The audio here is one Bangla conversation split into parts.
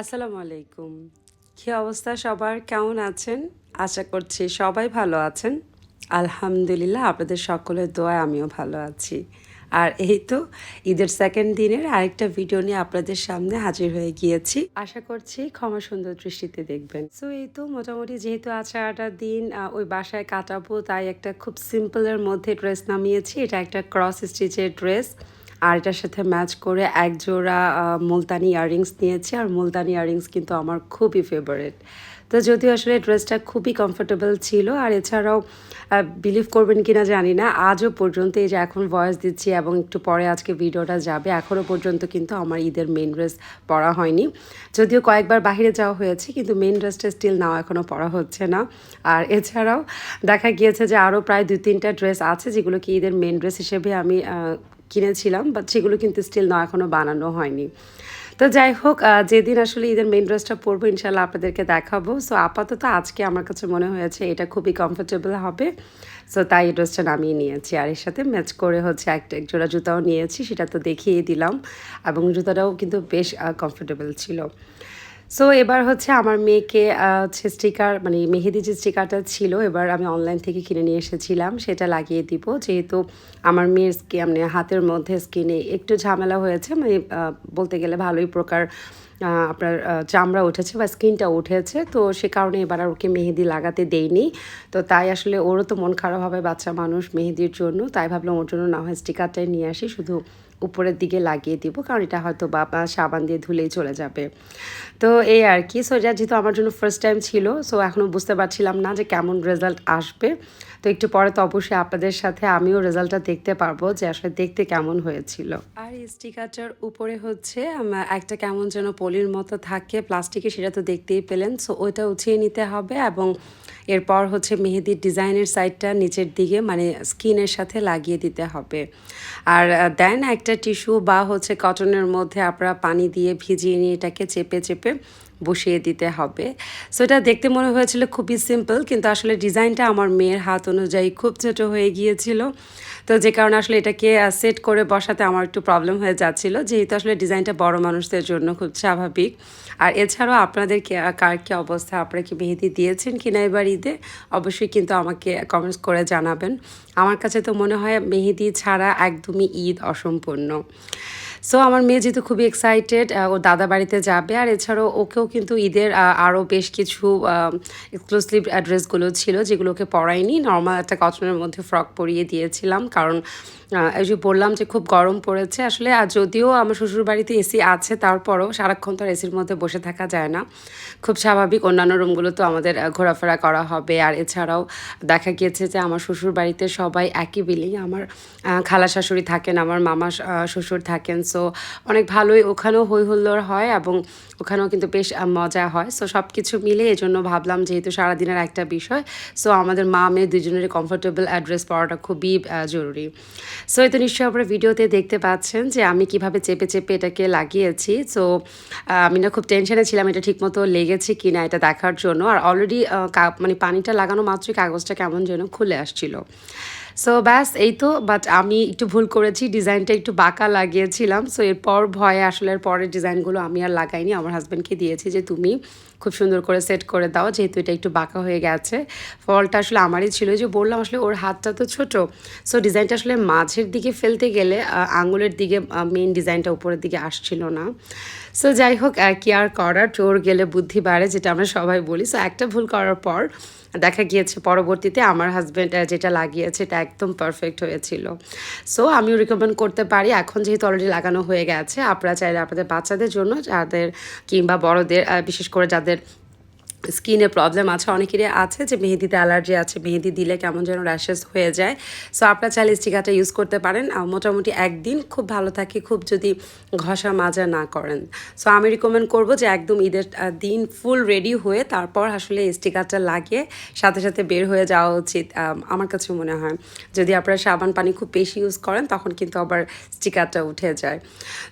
আসসালামু আলাইকুম। কি অবস্থা সবার? কেমন আছেন? আশা করছি সবাই ভালো আছেন। আলহামদুলিল্লাহ, আপনাদের সকলের দোয়ায় আমিও ভালো আছি। আর এই তো ঈদের সেকেন্ড দিনের আরেকটা ভিডিও নিয়ে আপনাদের সামনে হাজির হয়ে গিয়েছি। আশা করছি ক্ষমা সুন্দর দৃষ্টিতে দেখবেন। সো এই তো মোটামুটি যেহেতু আজ সারাটা দিন ওই বাসায় কাটাবো, তাই একটা খুব সিম্পলের মধ্যে ড্রেস নামিয়েছি। এটা একটা ক্রস স্টিচের ড্রেস আর এটার সাথে ম্যাচ করে এক জোড়া মুলতানি ইয়াররিংস নিয়েছি আর মুলতানি ইয়াররিংস কিন্তু আমার খুবই ফেভারিট তো যদিও আসলে ড্রেসটা খুবই কমফোর্টেবল ছিল আর এছাড়াও বিলিভ করবেন কিনা জানি না, আজও পর্যন্ত এই যে এখন ভয়েস দিচ্ছি এবং একটু পরে আজকে ভিডিওটা যাবে, এখনও পর্যন্ত কিন্তু আমার ঈদের মেন ড্রেস পরা হয়নি। যদিও কয়েকবার বাইরে যাওয়া হয়েছে, কিন্তু মেন ড্রেসটা স্টিল নাও এখনও পরা হচ্ছে না। আর এছাড়াও দেখা গিয়েছে যে আরও প্রায় দু তিনটা ড্রেস আছে যেগুলো কি ঈদের মেন ড্রেস হিসেবে আমি কিনেছিলাম বাট সেগুলো কিন্তু স্টিল না এখনও বানানো হয়নি। তো যাই হোক যেদিন আসলে ঈদের মেন ড্রেসটা পরবো ইনশাল্লাহ আপনাদেরকে দেখাবো। সো আপাতত আজকে আমার কাছে মনে হয়েছে এটা খুবই কমফোর্টেবল হবে। সো তাই এই ড্রেসটা নামিয়ে নিয়েছি। আর এর সাথে ম্যাচ করে হচ্ছে একটা, এক জোড়া জুতাও নিয়েছি, সেটা তো দেখিয়ে দিলাম। এবং জুতাটাও কিন্তু বেশ কমফোর্টেবল ছিল। সো এবার হচ্ছে আমার মেয়েকে হচ্ছে স্টিকার মানে মেহেদি যে স্টিকারটা ছিল, এবার আমি অনলাইন থেকে কিনে নিয়ে এসেছিলাম, সেটা লাগিয়ে দিব। যেহেতু আমার মেয়ের স্কি মানে হাতের মধ্যে স্কিনে একটু ঝামেলা হয়েছে মানে বলতে গেলে ভালোই প্রকার আপনার চামড়া উঠেছে বা স্কিনটা উঠেছে। তো সে কারণে এবার আর ওকে মেহেদি লাগাতে দেইনি। তো তাই আসলে ওরও তো মন খারাপ হবে বাচ্চা মানুষ মেহেদির জন্য। তাই ভাবলাম ওর জন্য না হয় স্টিকারটাই নিয়ে আসি, শুধু উপরের দিকে লাগিয়ে দিব, কারণ এটা হয়তো বা সাবান দিয়ে ধুলেই চলে যাবে। তো এই আর কি। সো এটা যেহেতু আমার জন্য ফার্স্ট টাইম ছিল সো এখনও বুঝতে পারছিলাম না যে কেমন রেজাল্ট আসবে। তো একটু পরে তো অবশ্যই আপনাদের সাথে আমিও রেজাল্টটা দেখতে পারব যে আসলে দেখতে কেমন হয়েছিল। আর স্টিকারটার উপরে হচ্ছে একটা কেমন যেন পলির মতো থাকে, প্লাস্টিকে সেটা তো দেখতেই পেলেন। সো ওইটা উঠিয়ে নিতে হবে এবং এরপর হচ্ছে মেহেদির ডিজাইনের সাইডটা নিচের দিকে মানে স্কিনের সাথে লাগিয়ে দিতে হবে। আর দেন একটা টিস্যু বা হচ্ছে কটনের মধ্যে আপনারা পানি দিয়ে ভিজিয়ে নিয়ে এটাকে চেপে চেপে বসিয়ে দিতে হবে। সো এটা দেখতে মনে হয়েছিল খুবই সিম্পল কিন্তু আসলে ডিজাইনটা আমার মেয়ের হাত অনুযায়ী খুব ছোট হয়ে গিয়েছিল। তো যে কারণে আসলে এটাকে সেট করে বসাতে আমার একটু প্রবলেম হয়ে যাচ্ছিল। যেহেতু আসলে ডিজাইনটা বড় মানুষদের জন্য খুব স্বাভাবিক। আর এছাড়াও আপনাদের কার কী অবস্থা? আপনারা কি মেহেদি দিয়েছেন কিনা এবার ঈদে অবশ্যই কিন্তু আমাকে কমেন্টস করে জানাবেন। আমার কাছে তো মনে হয় মেহেদি ছাড়া একদমই ঈদ অসম্পূর্ণ। সো আমার মেয়ে যেহেতু খুবই এক্সাইটেড ও দাদা বাড়িতে যাবে। আর এছাড়াও ওকেও কিন্তু ঈদের আরও বেশ কিছু এক্সক্লুসিভ অ্যাড্রেসগুলো ছিল যেগুলোকে পরাইনি। নর্মাল একটা কটনের মধ্যে ফ্রক পরিয়ে দিয়েছিলাম। কারণ এই যে বললাম যে খুব গরম পড়েছে, আসলে আর যদিও আমার শ্বশুর বাড়িতে এসি আছে, তারপরও সারাক্ষণ তো আর এসির মধ্যে বসে থাকা যায় না। খুব স্বাভাবিক, অন্যান্য রুমগুলো তো আমাদের ঘোরাফেরা করা হবে। আর এছাড়াও দেখা গিয়েছে যে আমার শ্বশুর বাড়িতে সবাই একই বিল্ডিং, আমার খালা শাশুড়ি থাকেন, আমার মামা শ্বশুর থাকেন। সো অনেক ভালোই ওখানেও হই হুল্লোড় হয় এবং ওখানেও কিন্তু বেশ মজা হয়। সো সব কিছু মিলে এই জন্য ভাবলাম যেহেতু সারাদিনের একটা বিষয় সো আমাদের মা মেয়ে দুজনেরই কমফোর্টেবল অ্যাড্রেস পাওয়াটা খুবই জরুরি। সো এই তো নিশ্চয়ই আপনারা ভিডিওতে দেখতে পাচ্ছেন যে আমি কীভাবে চেপে চেপে এটাকে লাগিয়েছি। সো আমি না খুব টেনশনে ছিলাম এটা ঠিকমতো লেগেছে কি না এটা দেখার জন্য। আর অলরেডি মানে পানিটা লাগানো মাত্রই কাগজটা কেমন যেন খুলে আসছিল। সো ব্যাস, এই তো বাট আমি একটু ভুল করেছি, ডিজাইনটা একটু বাঁকা লাগিয়েছিলাম। সো এরপর ভয়ে আসলে এর পরের ডিজাইনগুলো আমি আর লাগাইনি। আমার হাজব্যান্ডকে দিয়েছি যে, তুমি খুব সুন্দর করে সেট করে দাও, যেহেতু এটা একটু বাঁকা হয়ে গেছে। ফলটা আসলে আমারই ছিল। যে বললাম, আসলে ওর হাতটা তো ছোট। সো ডিজাইনটা আসলে মাঝের দিকে ফেলতে গেলে আঙুলের দিকে মেন ডিজাইনটা উপরের দিকে আসছিল না। সো যাই হোক কি আর করার? চোর গেলে বুদ্ধি বাড়ে, যেটা আমরা সবাই বলি। সো একটা ভুল করার পর দেখা গিয়েছে পরবর্তীতে আমার হাজব্যান্ড যেটা লাগিয়েছে, এটা একদম পারফেক্ট হয়েছিল। সো আমিও রিকমেন্ড করতে পারি। এখন যেহেতু অলরেডি লাগানো হয়ে গেছে, আপনারা চাইলে আপনাদের বাচ্চাদের জন্য, যাদের কিংবা বড়দের বিশেষ করে যাদের স্কিনে প্রবলেম আছে, অনেকেরই আছে যে মেহেদিতে অ্যালার্জি আছে, মেহেদি দিলে কেমন যেন র্যাশেস হয়ে যায়। সো আপনারা চাইলে স্টিকারটা ইউজ করতে পারেন। মোটামুটি একদিন খুব ভালো থাকে, খুব যদি ঘষা মাজা না করেন। সো আমি রিকমেন্ড করব যে একদম ঈদের দিন ফুল রেডি হয়ে তারপর আসলে স্টিকারটা লাগিয়ে সাথে সাথে বের হয়ে যাওয়া উচিত। আমার কাছে মনে হয়, যদি আপনারা সাবান পানি খুব বেশি ইউজ করেন, তখন কিন্তু আবার স্টিকারটা উঠে যায়।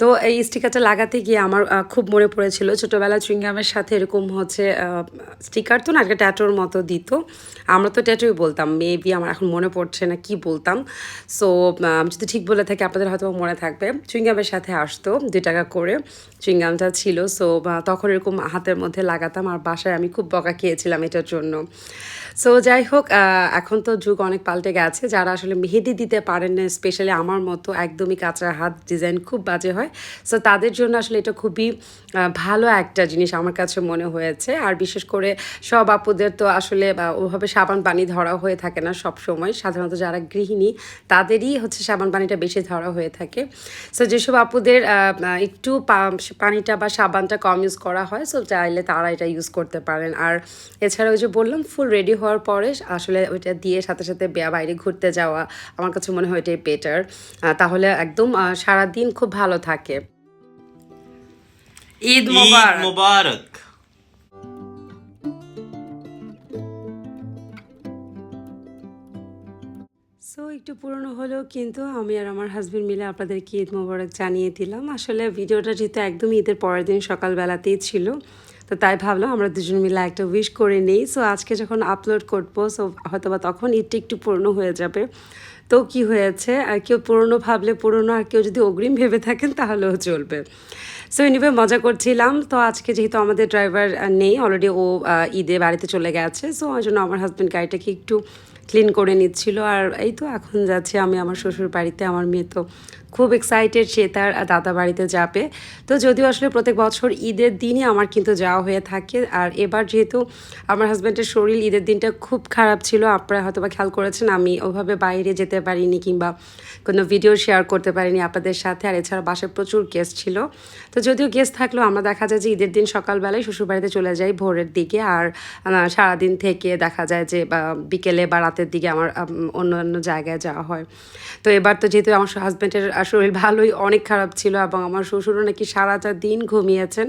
তো এই স্টিকারটা লাগাতে গিয়ে আমার খুব মনে পড়েছিল ছোটোবেলা চুইংগামের সাথে এরকম হচ্ছে স্টিকার তো না একটা ট্যাটোর মতো দিত। আমরা তো ট্যাটোই বলতাম মেবি আমার এখন মনে পড়ছে না কি বলতাম। সো আমি যদি ঠিক বলে থাকি, আপনাদের হয়তো মনে থাকবে, চুইংগামের সাথে আসতো দুই টাকা করে, চুইংগামটা ছিল। সো তখন এরকম হাতের মধ্যে লাগাতাম, আর বাসায় আমি খুব বকা খেয়েছিলাম এটার জন্য। সো যাই হোক এখন তো যুগ অনেক পাল্টে গেছে। যারা আসলে মেহেদি দিতে পারেন না স্পেশালি আমার মতো, একদমই কাঁচা হাত ডিজাইন খুব বাজে হয়। সো তাদের জন্য আসলে এটা খুবই ভালো একটা জিনিস আমার কাছে মনে হয়েছে। আর বিশেষ করে সব আপুদের তো আসলে বা, ওভাবে সাবান পানি ধরা হয়ে থাকে না সব সময়। সাধারণত যারা গৃহিণী তাদেরই হচ্ছে সাবান পানিটা বেশি ধরা হয়ে থাকে। সো যেসব আপুদের একটু পানিটা বা সাবানটা কম ইউজ করা হয় সো চাইলে তারা এটা ইউজ করতে পারেন। আর এছাড়া ওই যে বললাম ফুল রেডি হওয়ার পরে আসলে ওইটা দিয়ে সাথে সাথে বাইরে ঘুরতে যাওয়া আমার কাছে মনে হয় এটাই বেটার তাহলে একদম সারাদিন খুব ভালো থাকে। ঈদ মোবারক। সো একটু পুরনো হলেও কিন্তু আমি আর আমার হাজব্যান্ড মিলে আপনাদেরকে ঈদ মোবারক জানিয়ে দিলাম। আসলে ভিডিওটা যেহেতু একদম ঈদের পরের দিন সকালবেলাতেই ছিল, তো তাই ভাবলাম আমরা দুজন মিলে একটা উইশ করে নিই। সো আজকে যখন আপলোড করব সো হয়তো বা তখন ঈদটা একটু পুরনো হয়ে যাবে। তো কি হয়েছে? আর কেউ পুরনো ভাবলে পুরনো, আর কেউ যদি অগ্রিম ভেবে থাকেন তাহলেও চলবে। সো এনিওয়ে মজা করছিলাম। তো আজকে যেহেতু আমাদের ড্রাইভার নেই অলরেডি ও ঈদে বাড়িতে চলে গেছে। সো ওই জন্য আমার হাজব্যান্ড গাড়িটাকে একটু ক্লিন করে নিচ্ছিল। আর এই তো এখন যাচ্ছি আমি আমার শ্বশুর বাড়িতে। আমার মেয়ে তো খুব এক্সাইটেড সে তার দাদা বাড়িতে যাবে। তো যদিও আসলে প্রত্যেক বছর ঈদের দিনই আমার কিন্তু যাওয়া হয়ে থাকে। আর এবার যেহেতু আমার হাজব্যান্ডের শরীর ঈদের দিনটা খুব খারাপ ছিল, আপনারা হয়তো বা খেয়াল করেছেন, আমি ওভাবে বাইরে যেতে পারিনি কিংবা কোনো ভিডিও শেয়ার করতে পারিনি আপনাদের সাথে। আর এছাড়া বাসায় প্রচুর গেস্ট ছিল। তো যদিও গেস্ট থাকলেও আমরা দেখা যায় যে ঈদের দিন সকালবেলায় শ্বশুরবাড়িতে চলে যাই ভোরের দিকে। আর সারাদিন থেকে দেখা যায় যে বিকেলে বা রাতের দিকে আমার অন্য অন্য জায়গায় যাওয়া হয়। তো এবার তো যেহেতু আমার হাজব্যান্ডের শরীর ভালোই অনেক খারাপ ছিল এবং আমার শ্বশুরও নাকি সারাটা দিন ঘুমিয়েছেন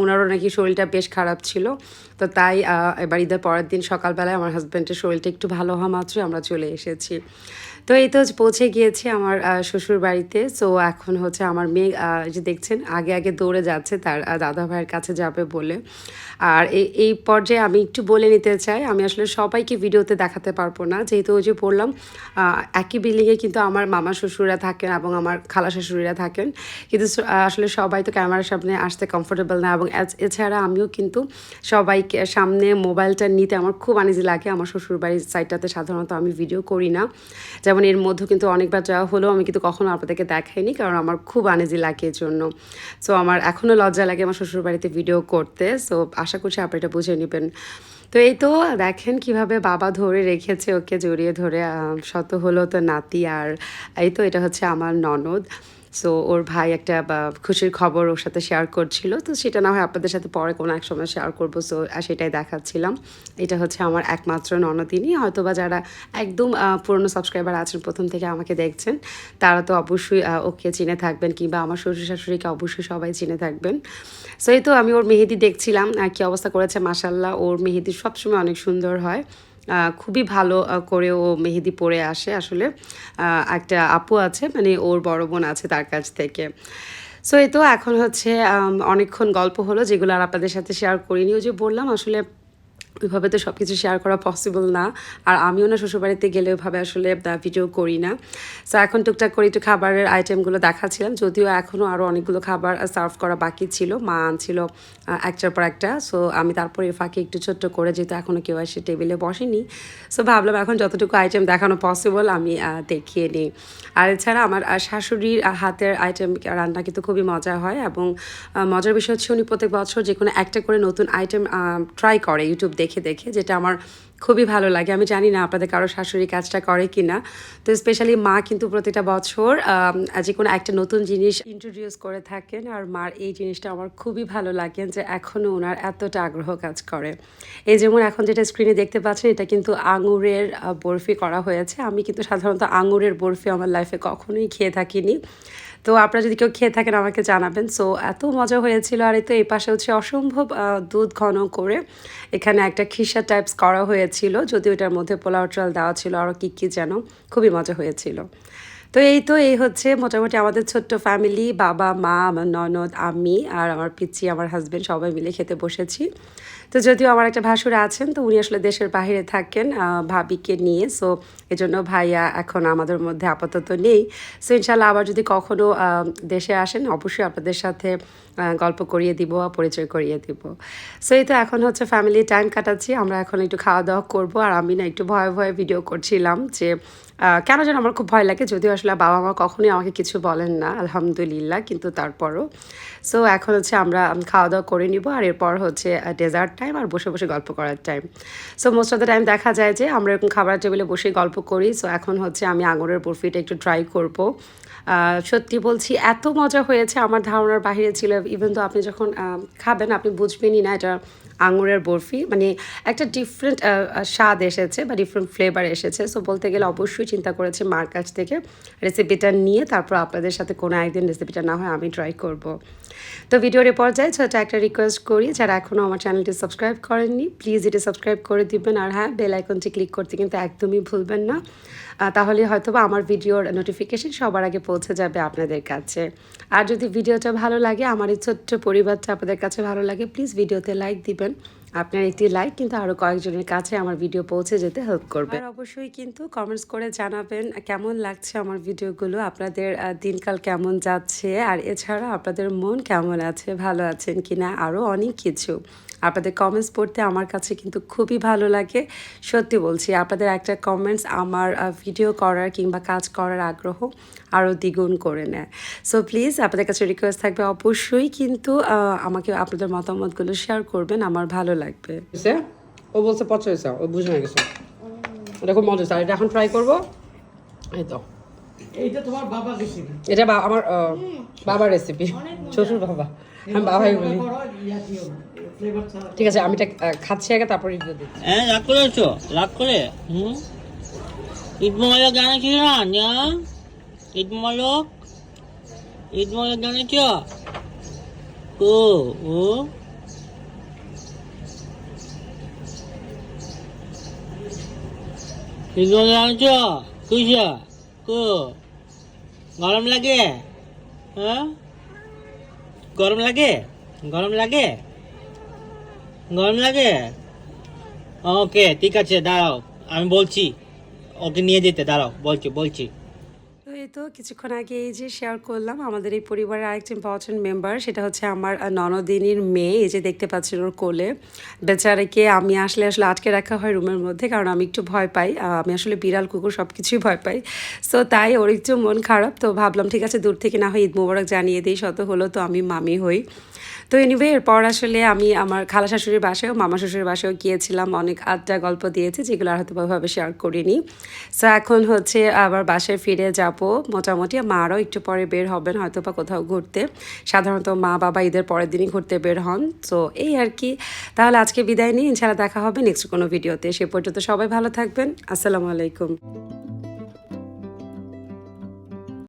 ওনারও নাকি শরীরটা বেশ খারাপ ছিল। তো তাই এবার ঈদের পরের দিন সকালবেলায় আমার হাজব্যান্ডের শরীরটা একটু ভালো হওয়া মাত্রই আমরা চলে এসেছি। তো এই তো পৌঁছে গিয়েছি আমার শ্বশুর বাড়িতে। সো এখন হচ্ছে আমার মেয়ে যে দেখছেন, আগে আগে দৌড়ে যাচ্ছে, তার দাদা ভাইয়ের কাছে যাবে বলে। আর এই এই পর্যায়ে আমি একটু বলে নিতে চাই, আমি আসলে সবাইকে ভিডিওতে দেখাতে পারব না। যেহেতু ওই যে বললাম একই বিল্ডিংয়ে কিন্তু আমার মামা শ্বশুরা থাকেন এবং আমার খালা শাশুড়িরা থাকেন। কিন্তু আসলে সবাই তো ক্যামেরার সামনে আসতে কমফোর্টেবল না এবং এছাড়া আমিও কিন্তু সবাইকে সামনে মোবাইলটা নিতে আমার খুব আনিজি লাগে। আমার শ্বশুর বাড়ির সাইডটাতে সাধারণত আমি ভিডিও করি না। যেমন এর মধ্যে কিন্তু অনেকবার যাওয়া হলেও আমি কিন্তু কখনো আপনাদেরকে দেখাইনি কারণ আমার খুব আনেজি লাগে এর জন্য। সো আমার এখনও লজ্জা লাগে আমার শ্বশুরবাড়িতে ভিডিও করতে সো আশা করছি আপনি এটা বুঝে নেবেন। তো এই তো দেখেন কীভাবে বাবা ধরে রেখেছে ওকে জড়িয়ে ধরে শত হলো তো নাতি আর, এই তো এটা হচ্ছে আমার ননদ। সো ওর ভাই একটা খুশির খবর ওর সাথে শেয়ার করছিল। তো সেটা না হয় আপনাদের সাথে পরে কোনো এক সময় শেয়ার করব। সো সেটাই দেখাচ্ছিলাম। এটা হচ্ছে আমার একমাত্র ননদিনী। হয়তো বা যারা একদম পুরনো সাবস্ক্রাইবার আছেন, প্রথম থেকে আমাকে দেখছেন, তারা তো অবশ্যই ওকে চিনে থাকবেন কিংবা আমার শ্বশুর শাশুড়িকে অবশ্যই সবাই চিনে থাকবেন। সো এই তো আমি ওর মেহেদি দেখছিলাম কি অবস্থা করেছে মাসাল্লাহ ওর মেহেদি সবসময় অনেক সুন্দর হয়। খুবই ভালো করে ও মেহেদি পরে আসে আসলে। একটা আপু আছে মানে ওর বড় বোন আছে তার কাছ থেকে। সো এই তো এখন হচ্ছে অনেকক্ষণ গল্প হলো, যেগুলো আর আপনাদের সাথে শেয়ার করিনি। ওই যে বললাম, আসলে ওইভাবে তো সব কিছু শেয়ার করা পসিবল না। আর আমিও না শ্বশুরবাড়িতে গেলে ওইভাবে আসলে ভিডিও করি না। সো এখন টুকটাক করে একটু খাবারের আইটেমগুলো দেখাচ্ছিলাম। যদিও এখনও আরও অনেকগুলো খাবার সার্ভ করা বাকি ছিল। মা আনছিল একটার পর একটা। সো আমি তারপরে ফাঁকে একটু ছোট্ট করে, যেহেতু এখনও কেউ এসে টেবিলে বসেনি। সো ভাবলাম এখন যতটুকু আইটেম দেখানো পসিবল আমি দেখিয়ে নিই। আর এছাড়া আমার শাশুড়ির হাতের আইটেম রান্না কিন্তু খুবই মজা হয়। এবং মজার বিষয় হচ্ছে উনি প্রত্যেক বছর যে কোনো একটা করে নতুন আইটেম ট্রাই করে ইউটিউব দেখে দেখে, যেটা আমার খুবই ভালো লাগে। আমি জানি না আপনাদের কারও শাশুড়ি কাজটা করে কি না তো স্পেশালি মা কিন্তু প্রতিটা বছর যে কোনো একটা নতুন জিনিস ইন্ট্রোডিউস করে থাকেন আর মার এই জিনিসটা আমার খুবই ভালো লাগে যে এখনও ওনার এতটা আগ্রহ কাজ করে। এই যেমন এখন যেটা স্ক্রিনে দেখতে পাচ্ছেন, এটা কিন্তু আঙুরের বরফি করা হয়েছে। আমি কিন্তু সাধারণত আঙুরের বরফি আমার লাইফে কখনোই খেয়ে থাকিনি। তো আপনারা যদি কেউ খেয়ে থাকেন, আমাকে জানাবেন। সো এত মজা হয়েছিল। আর এই তো এই পাশে হচ্ছে অসম্ভব দুধ ঘন করে এখানে একটা খিসা টাইপস করা হয়েছিল। যদি ওটার মধ্যে পোলাও চাল দেওয়া ছিল আরও কী কী যেন, খুবই মজা হয়েছিল। তো এই তো এই হচ্ছে মোটামুটি আমাদের ছোট্ট ফ্যামিলি বাবা, মা, আমার ননদ, আমি আর আমার পিচ্ছি আমার হাজব্যান্ড সবাই মিলে খেতে বসেছি। তো যদিও আমার একটা ভাসুর আছেন তো উনি আসলে দেশের বাইরে থাকেন ভাবিকে নিয়ে। সো এজন্য ভাইয়া এখন আমাদের মধ্যে আপাতত নেই। সো ইনশাল্লাহ আবার যদি কখনো আহ, দেশে আসেন অবশ্যই আপনাদের সাথে গল্প করিয়ে দিব পরিচয় করিয়ে দিব। সো এই তো এখন হচ্ছে ফ্যামিলি টাইম কাটাচ্ছি। আমরা এখন একটু খাওয়া দাওয়া করব। আর আমি না একটু ভয়ে ভয়ে ভিডিও করছিলাম যে কেন যেন আমার খুব ভয় লাগে যদিও আসলে বাবা মা কখনোই আমাকে কিছু বলেন না, আলহামদুলিল্লাহ, কিন্তু তারপরও। সো এখন হচ্ছে আমরা খাওয়া দাওয়া করে নিব আর এরপর হচ্ছে ডেজার্ট টাইম আর বসে বসে গল্প করার time so most of the time দেখা যায় যে আমরা এরকম খাবার টেবিলে বসে গল্প করি। সো এখন হচ্ছে আমি আঙুরের বরফিটা একটু ট্রাই করব। সত্যি বলছি, এত মজা হয়েছে। আমার ধারণার বাইরে ছিল ইভেন তো আপনি যখন খাবেন, আপনি বুঝবেনই না, এটা আঙুরের বরফি মানে একটা ডিফারেন্ট স্বাদ এসেছে বা ডিফারেন্ট ফ্লেভার এসেছে। সো বলতে গেলে অবশ্যই চিন্তা করেছি মার কাছ থেকে রেসিপিটা নিয়ে, তারপর আপনাদের সাথে কোনো একদিন রেসিপিটা না হয় আমি ট্রাই করব। তো ভিডিওর এ পর্যায়ে ছোটো একটা রিকোয়েস্ট করি, যারা এখনও আমার চ্যানেলটি সাবস্ক্রাইব করেননি প্লিজ এটা সাবস্ক্রাইব করে দিবেন। আর হ্যাঁ বেল আইকনটি ক্লিক করতে কিন্তু একদমই ভুলবেন না। তাহলে হয়তো আমার ভিডিওর নোটিফিকেশন সবার আগে পৌঁছে যাবে আপনাদের কাছে। আর যদি ভিডিওটা ভালো লাগে, আমার এই ছোট্ট পরিবারটা আপনাদের কাছে ভালো লাগে প্লিজ ভিডিওতে লাইক দিবেন। আপনার একটি লাইক কিন্তু আরও কয়েকজনের কাছে আমার ভিডিও পৌঁছে যেতে হেল্প করবে। আর অবশ্যই কিন্তু কমেন্টস করে জানাবেন কেমন লাগছে আমার ভিডিওগুলো আপনাদের দিনকাল কেমন যাচ্ছে, আর এছাড়া আপনাদের মন কেমন আছে, ভালো আছেন কিনা আরও অনেক কিছু। আপনাদের কমেন্টস পড়তে আমার কাছে কিন্তু খুবই ভালো লাগে। সত্যি বলছি, আপনাদের একটা কমেন্টস আমার ভিডিও করার কিংবা কাজ করার আগ্রহ আরও দ্বিগুণ করে নেয়। সো প্লিজ আপনাদের কাছে রিকোয়েস্ট থাকবে অবশ্যই কিন্তু আমাকে আপনাদের মতামতগুলো শেয়ার করবেন আমার ভালো লাগবে। ও বলছে পচা হয়েছে ও বুঝে হয়ে গেছে এটা খুব মজা হয়েছে আর এটা এখন ট্রাই করব। এই তো। এইটা তোমার বাবা রেসিপি এটা আমার বাবার রেসিপি শ্বশুর বাবা। আমি বাবাই বলি। ঠিক আছে আমি এটা খাচ্ছি আগে তারপর রিভিউ দিচ্ছি। হ্যাঁ রাগ করেছ? রাগ করে? হুম? ঈদ মোবারক জানাচ্ছিল না না ঈদ মোবারক। ঈদ মোবারক জানাচ্ছ ও ও। ঈদ মোবারক জানাচ্ছ কুইসা কো? গরম লাগে? হ্যাঁ? গরম লাগে? গরম লাগে? গরম লাগে? ওকে, ঠিক আছে, দাঁড়াও, আমি বলছি, ওকে নিয়ে যেতে, দাঁড়াও, বলছি বলছি। এই তো কিছুক্ষণ আগে এই যে শেয়ার করলাম, আমাদের এই পরিবারের আরেকটি ইম্পর্টেন্ট মেম্বার সেটা হচ্ছে আমার ননদিনীর মেয়ে। এই যে দেখতে পাচ্ছেন ওর কোলে। বেচারাকে আমি আসলে আসলে আটকে রাখা হয় রুমের মধ্যে, কারণ আমি একটু ভয় পাই। আমি আসলে বিড়াল, কুকুর সব কিছুই ভয় পাই। সো তাই ওর একটু মন খারাপ, তো ভাবলাম ঠিক আছে, দূর থেকে না হয় ঈদ মোবারক জানিয়ে দিই, শত হলো তো আমি মামি হই। তো এনিওয়ে এরপর আসলে আমি আমার খালা শাশুড়ির বাসায়ও, মামা শ্বশুরের বাসায়ও গিয়েছিলাম, অনেক আড্ডা গল্প দিয়েছে, যেগুলো আর হয়তো ভাবে শেয়ার করিনি। সো এখন হচ্ছে আবার বাসায় ফিরে যাব। মোটামুটি মারও একটু পরে বের হবেন, হয়তো বা কোথাও ঘুরতে। সাধারণত মা বাবা ঈদের পরের দিনই ঘুরতে বের হন। তো এই আর কি। তাহলে আজকে বিদায় নিই, ইনশাআল্লাহ দেখা হবে নেক্সট কোনো ভিডিওতে সে পর্যন্ত সবাই ভালো থাকবেন। আসসালামু আলাইকুম।